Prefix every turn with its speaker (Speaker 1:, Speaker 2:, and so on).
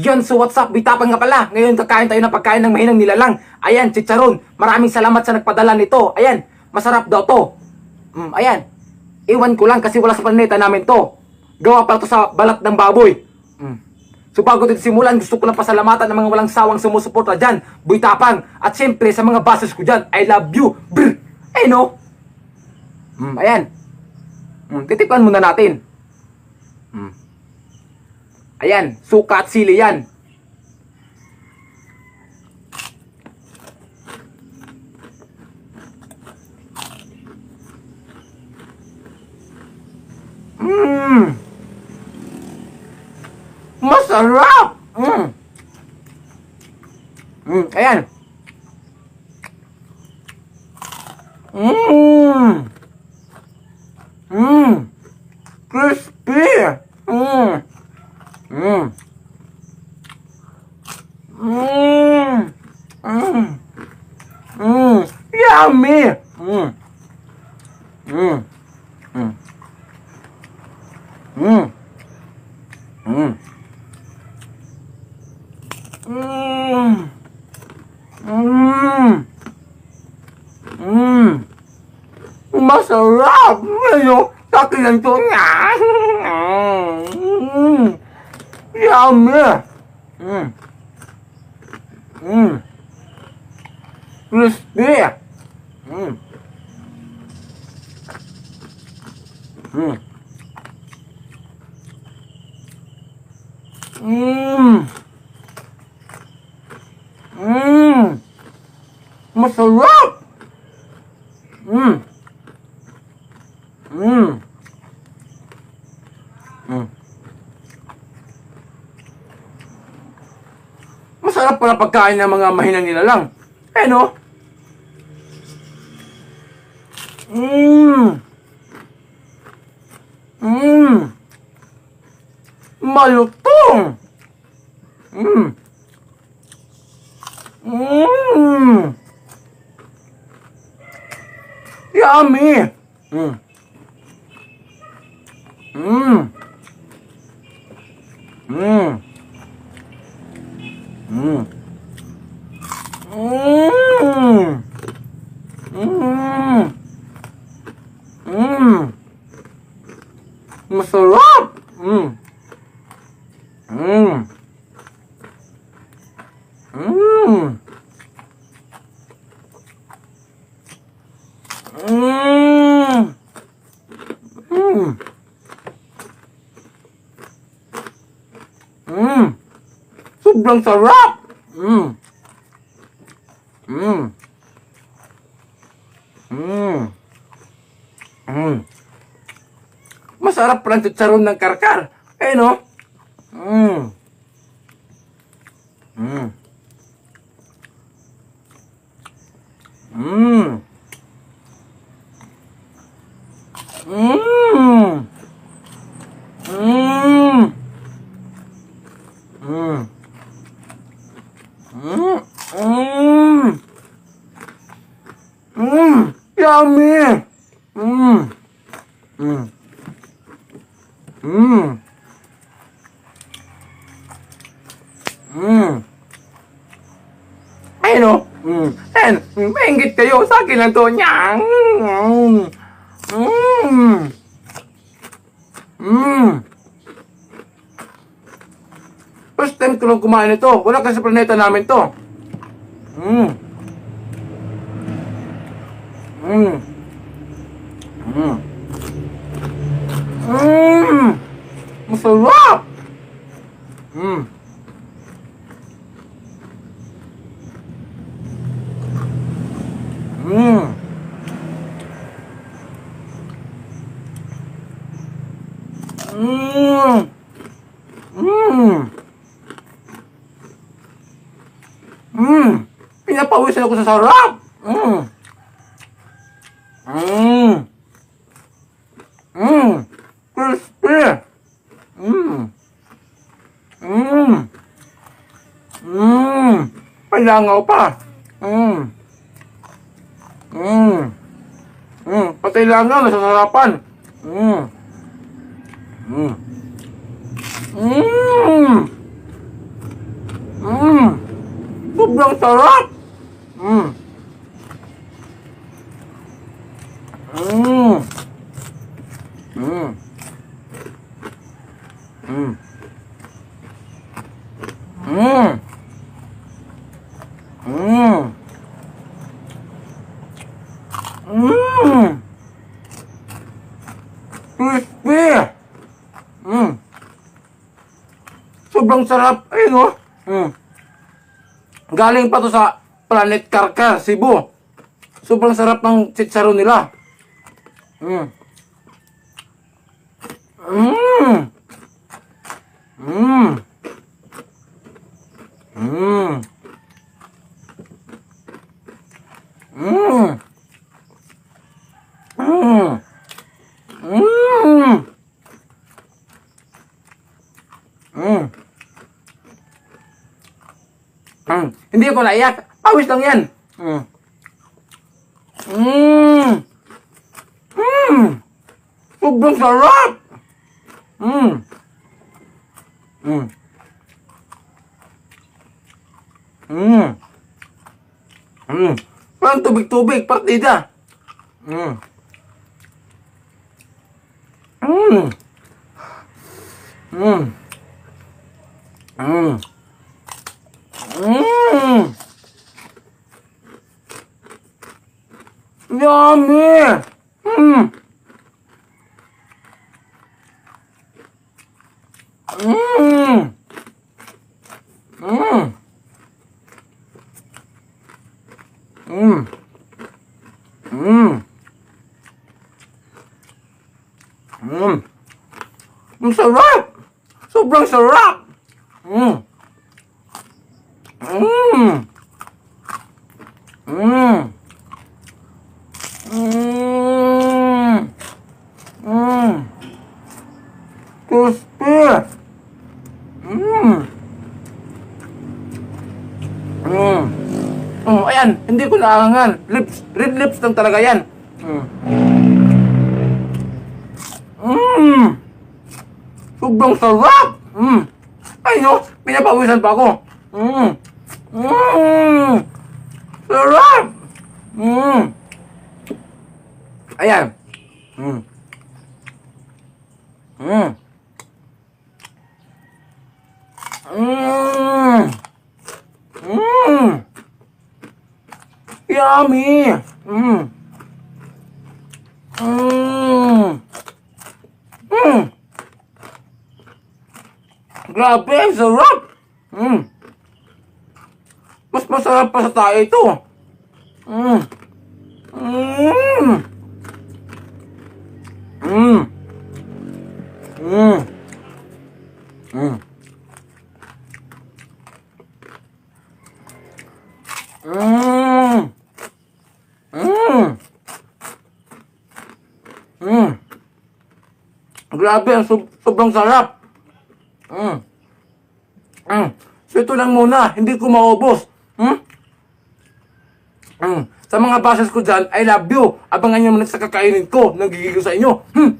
Speaker 1: Yon, so what's up? Bitapang nga pala. Ngayon kakain tayo ng pagkain ng mahinang nilalang. Ayan, chicharon. Maraming salamat sa nagpadala nito. Ayan, masarap daw to. Mm, ayan. Iwan ko lang kasi wala sa planeta namin to. Gawa pala to sa balat ng baboy. Mm. So bago dito simulan, gusto ko lang pasalamatan ng mga walang sawang sumusuporta dyan. Boy. At syempre sa mga bosses ko dyan. I love you. Brr. Eh no? Mm, ayan. Mm, titikman muna natin. Ayan, suka at sili yan. Mmm! Masarap! Mmm! Mmm, ayan. Mmm! Mmm! Crispy! Mmm! Mmm! Mmm! Mmm! Mmm! Yummy! Mmm! Mmm! Mmm! Mmm! Mmm! Mmm! Mmm! Mmm! Masarap! Ano? Takilan to niya! Mmm! Yummy! Mmm! Mmm! Crispy! Mmm! Mmm! Mmm! Mmm! Mmm! Mmm! Mmm! Masarap pala pagkain ng mga mahinang nilalang. Eh no? Mmm! Mmm! Malutong! Mmm! Mmm! Yummy! Mmm! Mmm! Mmm! sarap! Mm. Mm. Mm. Mm. Mm. Mm. Sobrang sarap! Mm. Mm. Mm. Mm. Masarap pala chicharon ng karkar. Eh, no? Mmm! Mmm! Mmm! Mmm! Mmm! Mmm! Mmm! Mmm! Mmm! Yummy! Mmm! Mmm! Ayun o. Mm. Ayan. Mm, Maingit kayo. Sa akin lang to. Nyang. Mm. Mm. Mm. First time ko lang kumain ito. Wala kasi planeta namin to. Mm. Mm. Mm. Mm. Masarap. Mm. Mmm. Mmm. Mmm. Mmm. Pinapawisan ako sa sarap. Mmm. Mmm. Mmm. Crispy. Mmm. Mmm. Mmm. Palangaw pa. Mmm. Mmm. Mmm. Pati langaw, nasasarapan. Mmm. Mmm. Mmm. Sobrang sarap! Mm. Mm. Mm. Mm. Mm. Mm. Mm. Crispy. Mm. Sobrang sarap. Ayun oh. Mm. Galing pa to sa Planet Karkar, Cebu. Sobrang sarap ng chicharon nila. Mm. Mm. Hmm. Hmm. Hindi ako layak Pawis lang yan. Hmm. Mmm. Mmm. Sobrang sarap. Mmm. Mmm. Mmm. Mmm. Parang tubig-tubig, partida. Mmm. Mmm. Mmm. 음. 음. 야미. 음. 음. 음. 음. 음. 음. 음. So right. So bright, so right. Mmm. Mmm. Mmm. Mmm. Mmm. Crispy. Mmm. Mmm. Ayan. Hindi ko naangan. Lips. Red lips lang talaga yan. Mmm. Mmm. Sobrang sarap. Mmm. Ay, no. Pinapawisan pa ako. Mmm. Mmm. Sarap. Mmm. Ayan. Mmm. Mmm. Mmm. Mmm. Yummy. Mmm. Grabe, sarap. Mm. Mas masarap pa sa tayo ito. Mm. Mm. Mm. Mm. Mm. Mm. Mm. Mm. Grabe, ang sob- sobrang sarap. Mm. Mm. So ito lang muna, hindi ko maubos. Hmm? Mm. Sa mga bases ko dyan, I love you. Abangan nyo naman sa kakainin ko. Nagigigil sa inyo. Hmm.